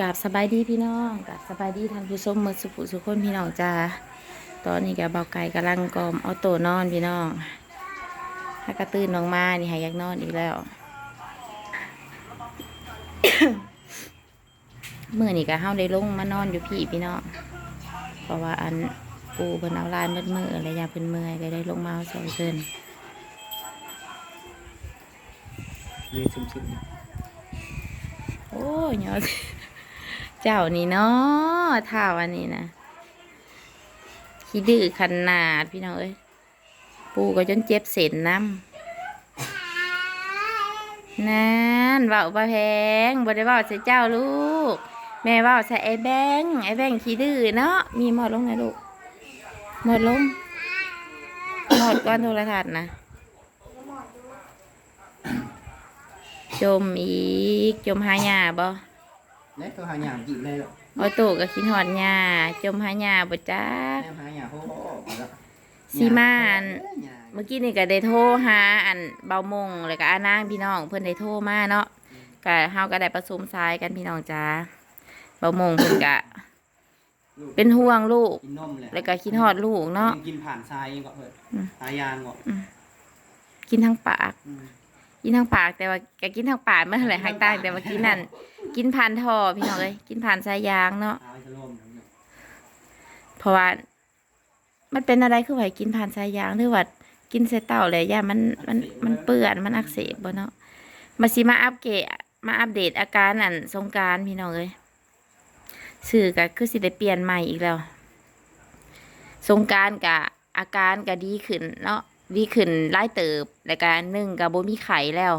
กราบสบายดีพี่น้องกราบสบายดีท่านผู้ชมมือสุขุสุขคนพี่น้องจ้าตอนนี้กับเบาไก่กำลังกอมเอาโตนอนพี่น้องถ้ากระตื่นน้องมานี่หายอยากนอนอีกแล้วเมื่อนี่ก็เฮาได้ลงมานอนอยู่พี่พี่น้องเพราะว่าอันปูเพิ่นเอาลายมืดมืออะไรยาเพิ่นเมื่อยก็ได้ลงมาเอาซอยเพิ่นเลยซึมซึมโอ้ยยอด เจ้านี่เนาะท่าวันนี้นะขี้ดื้อขนาดพี่น้องเอ้ยปูก็จนเจ็บเส้นน้ำนั่นเบาปลาแพงบ่ได้เบาใส่เจ้าลูก แม่เบาใส่ไอ้แบงไอ้แบงขี้ดื้อเนาะมีหมดลงนะลูกหมดลงหมดก้อนโทรทัศน์นะจมอีก จมหาหญ้าบ่ แล้วตัวหาหยามจีบเลยหรอโอ้โตก็คิดหอดหญ้าจมหาหญ้าบ่จ้าแม่หาหยามโอ้โหมาแล้วสีมาอันหยามเมื่อกี้นี่ก็ได้โทรหาอันเบามงแล้วก็อานางพี่น้องเพิ่นได้โทรมาเนาะก็เฮาก็ได้ประชุมสายกันพี่น้องจ้าเบามงเพิ่นก็ลูกเป็นห่วงลูก กินนมแหละแล้วก็คิดฮอดลูกเนาะกินผ่านทรายเองก็เถิดอืมทายางก็กินทั้งปากอืมกินทั้งปากแต่ว่าแกกินทั้งปากเมื่อไหร่หักต่างแต่ว่ากินนั่น กินผ่านท่อพี่น้องเอ้ยกินผ่านสายยางเนาะเพราะว่ามันเป็นอะไรคือไหวกินผ่านสายยางหรือว่ากินเสเต่าเลยย่ามันมันมันเปื่อนมันอักเสบบ่เนาะมาสิมาอัปเกรดมาอัปเดตอาการอันสงการพี่น้องเอ้ยสื่อก็คือสิได้เปลี่ยนใหม่อีกแล้วสงการกะอาการก็ดีขึ้นเนาะดีขึ้นไล่เติบแล้วก็หนึ่งกับโบมีไข่แล้ว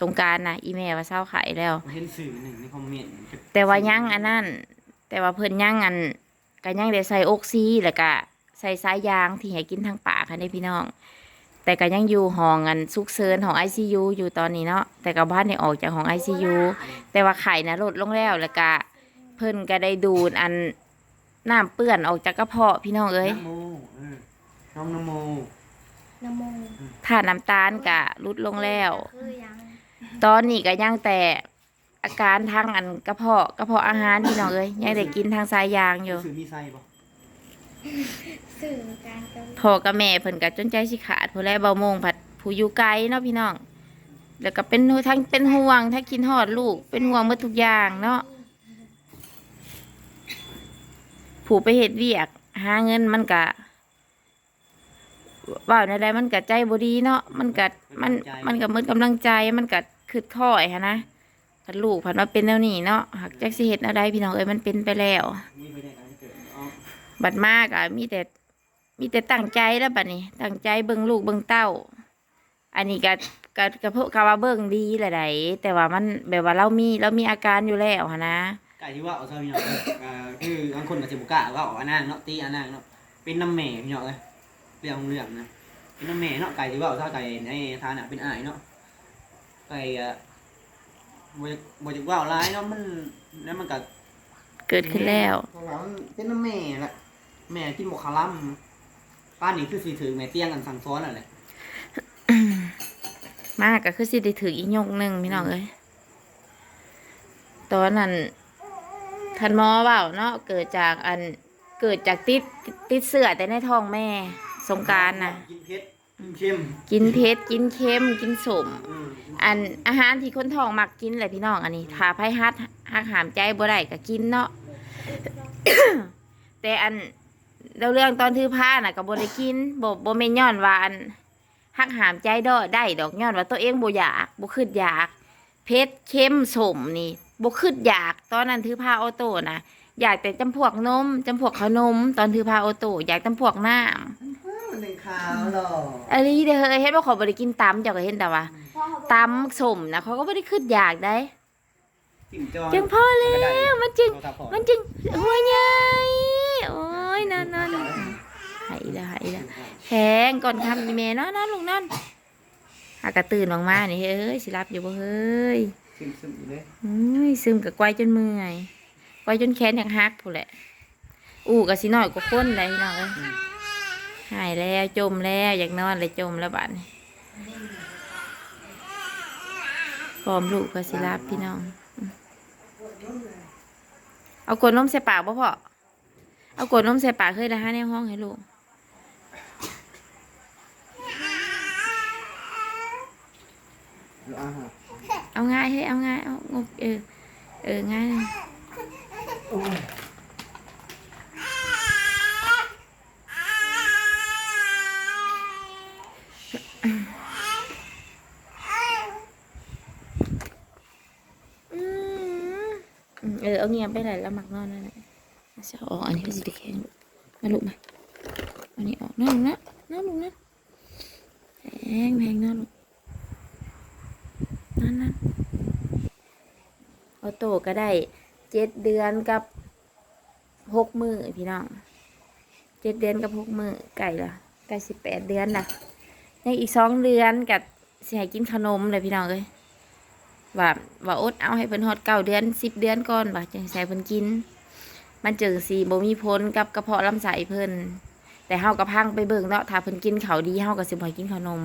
สงกรารนะอีเมลว่าเศร้าไข่แล้วผมเห็นสื่อหนึ่งในคอมเมนต์แต่ว่ายังอันนั้นแต่ว่าเพิ่นยังอันก็ยังได้ใส่ออกซิแล้วก็ใส่สายยางที่ให้กินทางปากค่ะได้พี่น้อง แต่ก็ยังอยู่ห้องอันซุกเซินของ ICU อยู่ตอนนี้เนาะแต่ก็บ้านได้ออกจากห้อง ICU แต่ว่าไข่นะลดลงแล้วแล้วก็เพิ่นก็ได้ดูดอันน้ำเปื้อนออกจากกระเพาะพี่น้องเอ้ยน้ำโมเออน้องนโมนโมถ้าน้ำตาลก็ลดลงแล้วคือยัง ตอนนี้ก็ยังแต่อาการทางอันกระเพาะกระเพาะอาหารพี่น้องเอ้ยยังได้กินทางสายยางอยู่สื่อมีไส้ปะสื่อการกำพ่อกับแม่เพิ่นก็จนใจสิขาดผู้แลเบาโมงผัดผู้อยู่ไกลเนาะพี่น้อง แล้วก็เป็นทั้งเป็นห่วงทั้งกินฮอดลูก เป็นห่วงหมดทุกอย่างเนาะผู้ไปเฮ็ดเวียก หาเงินมันก็ว่าในใดมันก็ใจบ่ดีเนาะมันก็มันมันก็หมดกำลังใจมันก็ คืดค่อยหั้นะพัดลูกผัดมาเป็นแนวนี้เนาะหากจักสิเฮ็ดแนวใดพี่น้องเอ้ยมันเป็นไปแล้วบัดมากอะมีแต่มีแต่ตั้งใจแล้วบัดนี้ตั้งใจเบิ่งลูกเบิ่งเต้า อันนี้ก็ก็ก็เพราะคำว่าเบิ่งดีหละไดแต่ว่ามันแบบว่าเรามีเรามีอาการอยู่แล้วหั้นะไก่ที่ว่าเอาซะพี่น้องคือบางคนอาจจะบุกะว่าเอาอันนั้นเนาะตีอันนั้นเนาะเป็นน้ำแม่พี่น้องเลยเรื่องเรื่องนะเป็นน้ำแม่เนาะไก่ที่ว่าเอาซะไก่ในฐานะเป็นอ้ายเนาะ ไก่อะบ่จะบ่จะว่าร้ายเนาะมันแล้วมันก็เกิดขึ้นแล้ว เพราะว่ามันเป็นน้ำแม่แหละแม่กินหมกคาลัมป้านนี้คือสีถือแม่เตี้ยงกันสั่งซ้อนอะไรมากก็คือสิได้ถืออีกยกหนึ่งพี่น้องเอ้ยตอนนั้นท่านหมอเปล่าเนาะเกิดจากอันเกิดจากติดติดเสื้อแต่ในท้องแม่สงกรารน่ะกินเผ็ดกิน เค็มกินเผ็ดกินเค็มกินสม อืมอันอาหารที่คนท้องมักกินแหละพี่น้องอันนี้ถ้าไผฮัดหักหามใจบ่ได้ก็กินเนาะ แต่อันเราเรื่องตอนถือผ้าน่ะก็บ่ได้กินบ่บ่แม่นย้อนว่าอันหักหามใจดอได้ดอกย้อนว่าตัวเองบ่อยากบ่คิดอยากเผ็ดเค็มสมนี่บ่คิดอยากตอนนั้นถือผ้าออโต้น่ะอยากแต่จำพวกนมจำพวกขนม ตอนถือผ้าออโต้อยากจำพวกน้ำ มันเป็นขาวหรออันนี้เด้อเฮ็ดว่าเขาบ่ได้กินตำเจ้าก็เห็นแต่ว่าพ่อเขาบอกตำสมนะเขาก็ไม่ได้คิดอยากได้จิ้มจอนจึงพอแล้วมันจึงโทรศัพท์พอมันจึงหัวใหญ่โอ้ยนอนนอนหายแล้วหายแล้วแพงก่อนทำอีเมลนอนนอนลงนอนหากระตื่นออกมานี่เอ้ยสิรับอยู่บ่เฮ้ยซึมซึมอยู่เลยอุ้ยซึมกับกวายจนเมื่อยกวายจนแขนอยากหักผู้นแหละ อู้กับสิน้อยกว่าคนเลยพี่น้องเอ้ย หายแล้วจมแล้วอยากนอนเลยจมแล้วบัดนี้พร้อมลูกก็สิรับพี่น้อง เอากดนมใส่ปากบ่พ่อเอากดนมใส่ปากเคยนะฮะในห้องให้ลูกเอาง่ายเฮ้เอาง่ายเอางบเออเออง่าย โอ้ย อืมอืม เออเอาเงียบไปเลยแล้วหมักนอนนั่นแหละจะเอาออกอันนี้ไปสิตะแคงมาลูกมาอันนี้ออกนอนลูกนะนอนลูกนะแพงแพงนอนลูกนั่นนั่นเอาโตก็ได้เจ็ดเดือนกับหกมือพี่น้องเจ็ดเดือนกับหกมือไก่ละไก่สิบแปดเดือนละยังอีกสองเดือนกับสิให้กินขนมเลยพี่น้องเลย ว่าว่าอดเอาให้เพิ่นฮอดเก้าเดือนสิบเดือนก่อนว่าจังใส่เพิ่นกิน มันจึงสีบ่มีผลกับกระเพาะลำไส้เพิ่นแต่เฮาก็พังไปเบิ่งเนาะถ้าเพิ่นกินเขาดีเฮาก็สิบ่ให้กินข้านม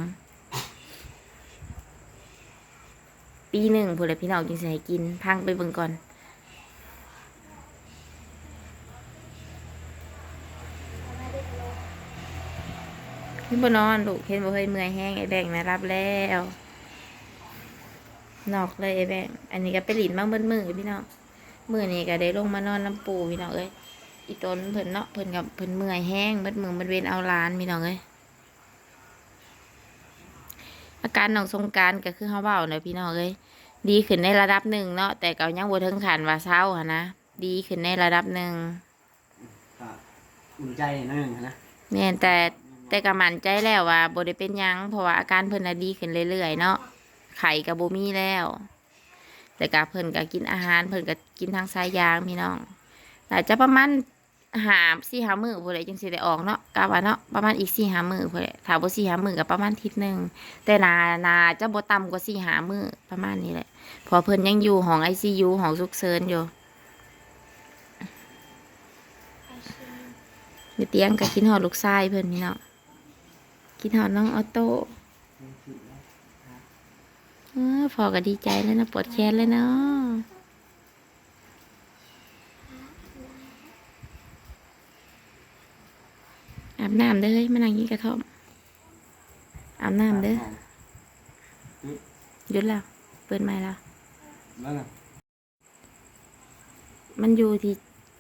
ปีหนึ่งพุ่นแหละพี่น้องจึงสิให้กิน พังไปเบิ่งก่อนพี่บ่นอนลูกเห็นบ่เคยเมื่อยแห้งไอ้แบงนะรับแล้ว นอกเลยไอ้แบงอันนี้ก็ไปหลินบ้างเบิ้มือพี่น้องมือนี้ก็ได้ลงมานอนน้ำปูพี่น้องเอ้ยอีตนเพิ่นเนาะเพิ่นกับเพิ่นเมื่อยแห้งเบิดมือมันเวนเอาล้านพี่น้องเอ้ยอาการน้องสงกรารก็คือเฮาเว้าเนาะพี่น้องเอ้ยดีขึ้นในระดับหนึ่งเนาะแต่ก็ยังบ่ถึงขั้นว่าเศร้าหันนะดีขึ้นในระดับหนึ่งก็อุ่นใจหนิดนึงนะแม่นแต่แต่ก็มั่นใจแล้วว่าบ่ได้เป็นหยังเพราะว่าอาการเพิ่นน่ะดีขึ้นเรื่อยๆเนาะ ไข่ก็บ่มีแล้วแต่ก็เพิ่นก็กินอาหารเพิ่นก็กินทางสายยางพี่น้องอาจจะประมาณหาสี่หามือพุ่นแหละจังสิได้ออกเนาะกะว่าเนาะประมาณอีกสี่หามือพุ่นแหละถ้าบ่สี่หามือก็ประมาณทิศนึงแต่นานาจะบ่ต่ำกว่าสี่หามือประมาณนี้แหละ พอเพิ่นยังอยู่ห้อง ICU ห้องฉุกเฉินอยู่ไอยู่เตียงก็กินฮอดลูกชายเพิ่นพี่เน้องกินฮอดน้องออโต้ ออพอก็ดีใจแล้วนะปวดแขนเลยเนาะอาบน้ำเด้อเฮ้ยมานั่งกินกระท่อมอาบน้ำเด้อหยุดแล้ว เปิดไม้แล้วแล้วน่ะมันอยู่ที่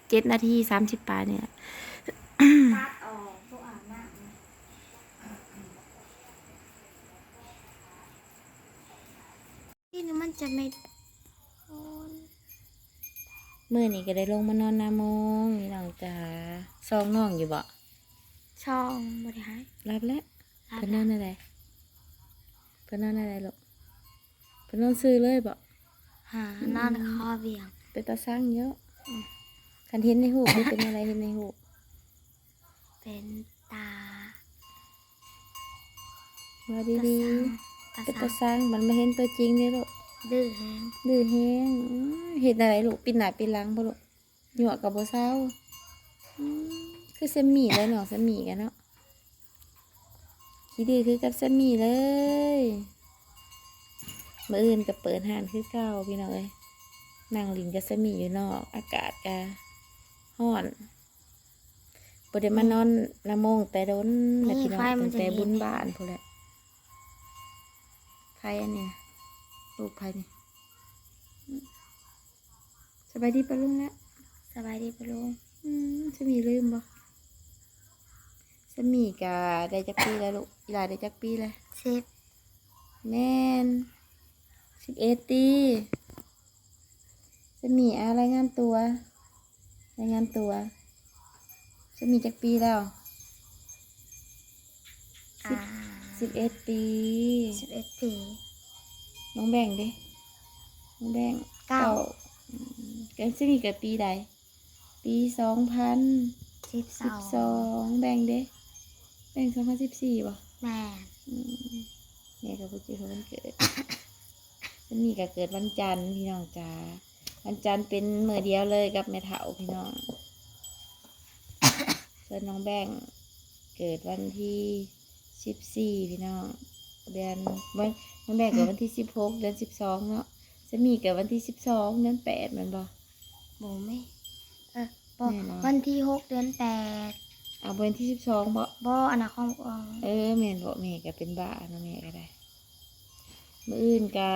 เจ็ดนาทีสามสิบปลายเนี่ย ตัดออกพวกอาบน้ำ นี่นี่มันจะไม่โอนเมื่อนี้ก็ได้ลงมานอนนาโมงนี่น้องจ๋าซองน้องอยู่บ่ช่องบริหารรับแล้วรับเพิ่นนอนอะไรเพิ่นนอนอะไรลูกเพิ่นนอนซื้อเลยบ่หานอนคอเบี่ยงเป็นตาสร้างเยอะคันเห็นในหูนี่เป็นอะไรเห็นในหูเป็นตาว่าตาดีสังตาๆ เป็นสัตางสร้างมันมาเห็นตัวจริงเด้ลูกดื้อแฮงดื้อแฮงอื้อเห็นอะไรลูกปินหน้าปินหลังบ่ลูกหยวกกับบ่เศร้าอืมคือเซมี่เลยเนาะเซมี่กันเนาะขี้ดื้อคือกับเซมี่เลยมื่ออื่นก็เปิดห้านคือเก่าพี่น้องเอ้ยนั่งลินกับเซมี่อยู่นอก อากาศก็ร้อนบ่ได้มานอนละโมงแต่ดนนะพี่น้องตั้งแต่บุญบ้านพุ่นแหละ ใครอันเนี้ยลูกใครเนี่ยสบายดีปะลุงละสบายดีปะลุงอืมจะมีลืมบ่สมีกะได้จักปีแล้วลูกอีหลาได้จักปีแล้วเซฟแม่นสิบเอ็ดตีสมีอารายงานตัวรายงานตัวสมีจักปีแล้ว สิบ อ่า สิบเอ็ดปีสิบเอ็ดปีน้องแบ่งดิน้องแบ่งเก้าอืมเกิดสิมีเกิดปีใด ปีสองพันสิบสสิบอสองงแบ่งเด้แบ่งสองพันสิบสี่ป่ะแม่อืมแม่กับพ่อจีเขาวันเกิดฉันมีก็เกิดวันจันทร์พี่น้องจ้าวันจันทร์เป็นมือเดียวเลยกับแม่เถาพี่น้องส่วนน้องแบงเกิดวันที่ สิบสี่พี่น้องเดือนวันน้องแบงเกิดวันที่สิบหกเดือนสิบสองเนาะฉันมีเกิดวันที่สิบสองเดือนแปดแมันบ่โบไม่อเออบอกแน่นอนวันที่หกเดือนแปดเอาเป็นที่สิบสองบ่บ่อนาคตของเออแม่นบ่แม่ก็เป็นบ้าเนาะแม่ก็ได้มื้ออื่นก็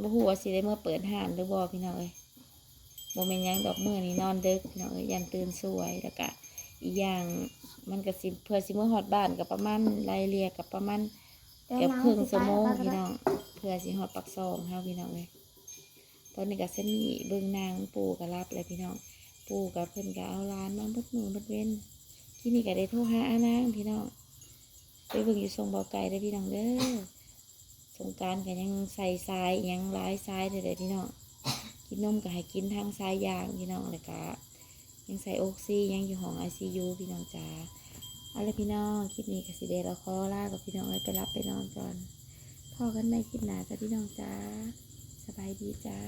บ่ฮู้ว่าสิได้มาเปิดห้านหรือบ่พี่น้องเอ้ยบ่แม่นหยังดอกมื้อนี้นอนดึกพี่น้องเอ้ยยันตื่นสวยแล้วก็อีกอย่าง มันก็สิเพื่อสิมื้อฮอดบ้านก็ประมาณไล่เลี่ยกับประมาณเกือบครึ่งชั่วโมงพี่น้องเพื่อสิฮอดปักซองเฮาพี่น้องเลยตอนนี้ก็เส้นมีเบิ่งนางปู่ก็รับเลยพี่น้อง ปู่กับเพิ่นก็เอาร้านมาเบิดมือเบิดเว้นที่นี่ก็ได้โทรหาอานางพี่น้องไปเบิ่งอยู่ทรงบ่อไก่ได้อพี่น้องเด้อสงกรารก็ยังใส่ทรายยังหลายทรายเด้อเด้อพี่น้องกินนมก็ให้กินทางทรายยางพี่น้องแล้วก็ ยังใส่ออกซิยังอยู่ห้องไอซียูพี่น้องจ๋าอะไรพี่น้องคลิปนี้ก็สิเดเราขอลากับพี่น้องเลยไปรับไปนอนก่อนพ่อกันในคลิปหนาจ้ะพี่น้องจ้าสบายดีจ้า